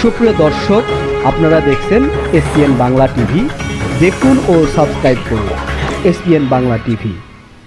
সুপ্রিয় দর্শক আপনারা দেখছেন এসপিএন বাংলা টিভি। দেখুন ও সাবস্ক্রাইব করুন এসপিএন বাংলা টিভি।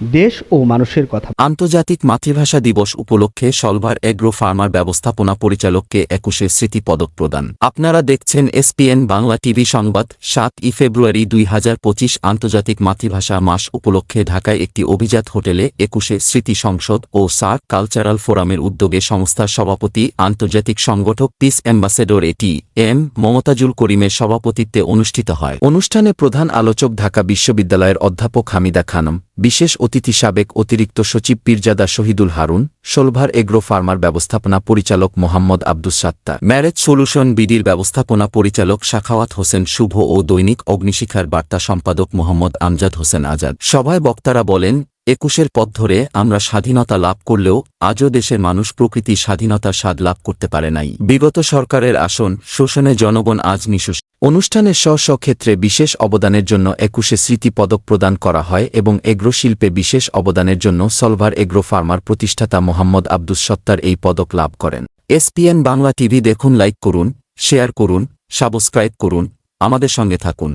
দেশ ও মানুষের কথা। আন্তর্জাতিক মাতৃভাষা দিবস উপলক্ষে সলভার এগ্রো ফার্মার ব্যবস্থাপনা পরিচালককে একুশে স্মৃতি পদক প্রদান। আপনারা দেখছেন এসপিএন বাংলা টিভি সংবাদ, সাত ই ফেব্রুয়ারি দুই হাজার পঁচিশ আন্তর্জাতিক মাতৃভাষা মাস উপলক্ষে ঢাকায় একটি অভিজাত হোটেলে একুশে স্মৃতি সংসদ ও সার্ক কালচারাল ফোরামের উদ্যোগে সংস্থার সভাপতি, আন্তর্জাতিক সংগঠক, peace ambassador AT M Momtazul করিমের সভাপতিত্বে অনুষ্ঠিত হয়। অনুষ্ঠানে প্রধান আলোচক ঢাকা বিশ্ববিদ্যালয়ের অধ্যাপক হামিদা খানম বিশেষ অতিথি সাবেক অতিরিক্ত সচিব Pirzada Shahidul Harun solver agro farmer ব্যবস্থাপনা পরিচালক মোহাম্মদ আব্দুস সাত্তা ম্যারেজ সলিউশন বিডির ব্যবস্থাপনা পরিচালক শাখাওয়াত হোসেন শুভ ও দৈনিক অগ্নিশিখার বার্তা সম্পাদক মোহাম্মদ আমজাদ হোসেন আজাদ। সভায় বক্তারা বলেন একুশের পথ ধরে আমরা স্বাধীনতা লাভ করলেও আজও দেশের মানুষ প্রকৃতি স্বাধীনতার স্বাদ লাভ করতে পারে নাই। বিগত সরকারের আসন শোষণে জনগণ আজ নিঃশ্বাস অনুষ্ঠানে স্ব ক্ষেত্রে বিশেষ অবদানের জন্য একুশে স্মৃতি পদক প্রদান করা হয় এবং এগ্রো শিল্পে বিশেষ অবদানের জন্য সলভার এগ্রো ফার্মার প্রতিষ্ঠাতা মোহাম্মদ আব্দুস সত্তার এই পদক লাভ করেন। এসপিএন বাংলা টিভি দেখুন, লাইক করুন, শেয়ার করুন, সাবস্ক্রাইব করুন, আমাদের সঙ্গে থাকুন।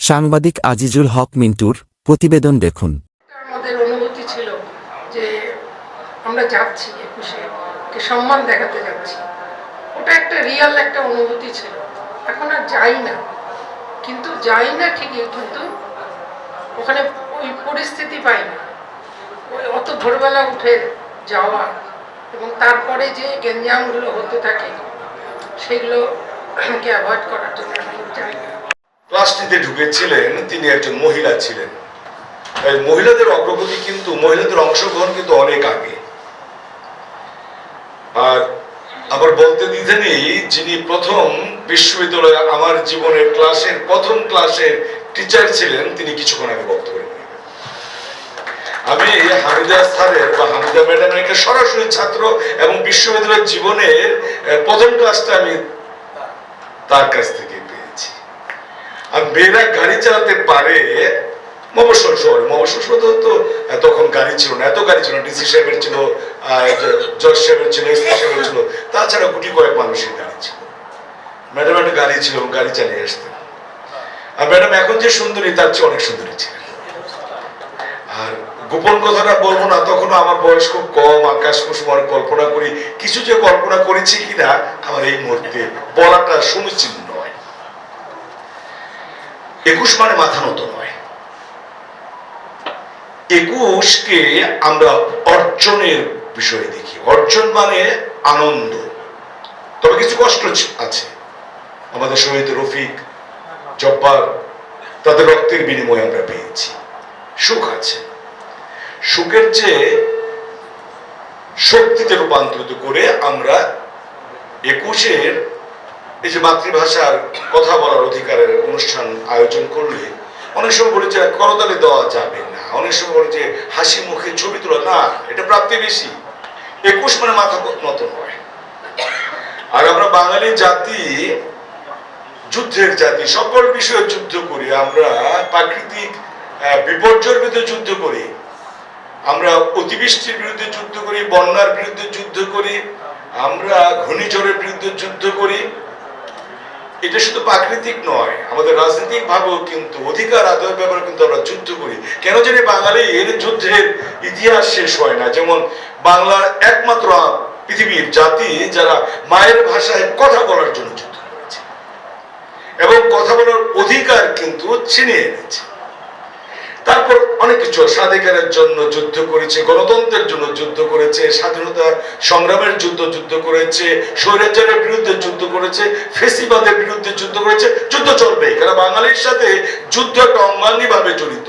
সাংবাদিক আজিজুল হক মিন্টুর প্রতিবেদন দেখুন আমাদের অনুভূতি ছিল যে আমরা যাচ্ছি একুশে কে সম্মান দেখাতে যাচ্ছি। ওটা একটা রিয়াল একটা অনুভূতি ছিল। এখন আর যাই না। কিন্তু যাই না ঠিকই, কিন্তু ওখানে ওই পরিস্থিতি পাই না। ওই অত ভোরবেলা উঠে যাওয়া এবং তারপরে যে গেঞ্জামগুলো হতে থাকে সেগুলোকে অ্যাভয়েড করার জন্য আমি যাই না। ক্লাসটিতে ঢুকেছিলেন তিনি একজন মহিলা ছিলেন। মহিলাদের অগ্রগতি কিন্তু, মহিলাদের অংশগ্রহণ কিন্তু অনেক আগে। আর আবার বলতে দিতে নেই, যিনি প্রথম বিশ্ববিদ্যালয়ে আমার জীবনের ক্লাসের প্রথম ক্লাসের টিচার ছিলেন, তিনি কিছুক্ষণ আগে বক্তব্য। আমি হামিদা স্যারের বা হামিদা ম্যাডামের একটা সরাসরি ছাত্র এবং বিশ্ববিদ্যালয়ের জীবনের প্রথম ক্লাসটা আমি তার কাছ থেকে পেয়েছি আর মেয়েরা গাড়ি চালাতে পারে মফস্বল শহরে। মফস্বল শহরে তো- তখন গাড়ি ছিল না, এত গাড়ি ছিল ডিসি সাহেবের ছিল জজ সাহেবের ছিল, এসপি সাহেবের ছিল। তাছাড়া গুটি কয়েক মানুষের গাড়ি ছিল। ম্যাডাম একটা গাড়ি ছিল, গাড়ি চালিয়ে আসতেন। আর ম্যাডাম এখন যে সুন্দরী, তার চেয়ে অনেক সুন্দরী ছিলেন। আর গোপন কথাটা বলব না তখন আমার বয়স খুব কম, আকাশ কুসুমার কল্পনা করি। কিছু যে কল্পনা করেছি কিনা, আমার এই মুহূর্তে বলাটা সমীচীন নয়। একুশ মানে মাথা নত নয়। একুশকে আমরা অর্জনের বিষয়ে দেখি। অর্জন মানে আনন্দ। তবে কিছু কষ্ট আছে। আমাদের শহীদ রফিক, জব্বার, তাদের রক্তের বিনিময়ে আমরা পেয়েছি। সুখ আছে। সুখের চেয়ে শক্তিতে রূপান্তরিত করে আমরা একুশের এই যে মাতৃভাষার কথা বলার অধিকারের অনুষ্ঠান আয়োজন করলে অনেক সময় বলে যে করতালি দেওয়া যাবে না। অনেক সময় বলে যে হাসি মুখে ছবি তোলা, না, এটা প্রাপ্তি বেশি। একুশ মানে মাথা নত নয়। আর আমরা বাঙালি জাতি, যুদ্ধের জাতি, সকল বিষয়ে যুদ্ধ করি। আমরা প্রাকৃতিক বিপর্যয়ের বিরুদ্ধে যুদ্ধ করি। আমরা অতিবৃষ্টির বিরুদ্ধে যুদ্ধ করি, বন্যার বিরুদ্ধে যুদ্ধ করি। আমরা ঘূর্ণিঝড়ের বিরুদ্ধে যুদ্ধ করি। এটা শুধু প্রাকৃতিক নয়, আমাদের রাজনৈতিক ভাবেও কিন্তু অধিকার আদায়ের ব্যাপারে কিন্তু আমরা যুদ্ধ করি। কেন জানি বাঙালি এর যুদ্ধের ইতিহাস শেষ হয় না। যেমন বাংলার একমাত্র পৃথিবীর জাতি যারা মায়ের ভাষায় কথা বলার জন্য যুদ্ধ করেছে। এবং কথা বলার অধিকার কিন্তু ছিনিয়ে এনেছে। তারপর অনেক কিছু স্বাধিকারের জন্য যুদ্ধ করেছে, গণতন্ত্রের জন্য যুদ্ধ করেছে, স্বাধীনতা সংগ্রামের যুদ্ধ যুদ্ধ করেছে, স্বৈরাচারের বিরুদ্ধে যুদ্ধ করেছে, ফেসিবাদের বিরুদ্ধে যুদ্ধ করেছে, যুদ্ধ চলবে। কারণ বাঙালির সাথে যুদ্ধ একটা অঙ্গাঙ্গি ভাবে জড়িত।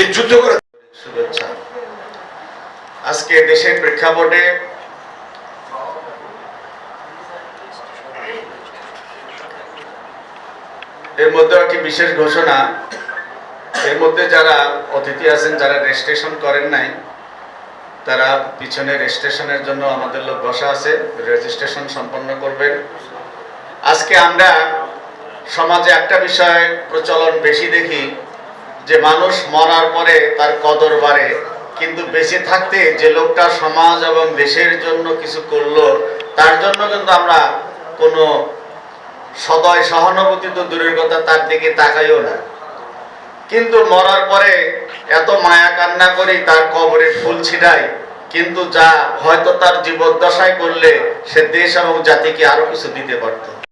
এই যুদ্ধ করা শুভেচ্ছা। আজকে দেশের প্রেক্ষাপটে এর মধ্যে একটি বিশেষ ঘোষণা এর মধ্যে যারা অতিথি আছেন, যারা রেজিস্ট্রেশন করেন নাই, তারা পিছনে রেজিস্ট্রেশনের জন্য আমাদের লোক বসা আছে। রেজিস্ট্রেশন সম্পন্ন করবেন। আজকে আমরা সমাজে একটা বিষয় প্রচলন বেশি দেখি, যে মানুষ মরার পরে তার কদর বাড়ে, কিন্তু বেঁচে থাকতে যে লোকটা সমাজ এবং দেশের জন্য কিছু করল, তার জন্য কিন্তু আমরা কোনো সদয় সহানুভূতি তো দূরের কথা, তার দিকে তাকাইও না। কিন্তু মরার পরে এত মায়া কান্না করি, তার কবরে ফুল ছিটাই কিন্তু যা হয়তো তার জীবদ্দশায় করলে, সে দেশ এবং জাতিকে আরও কিছু দিতে পারত।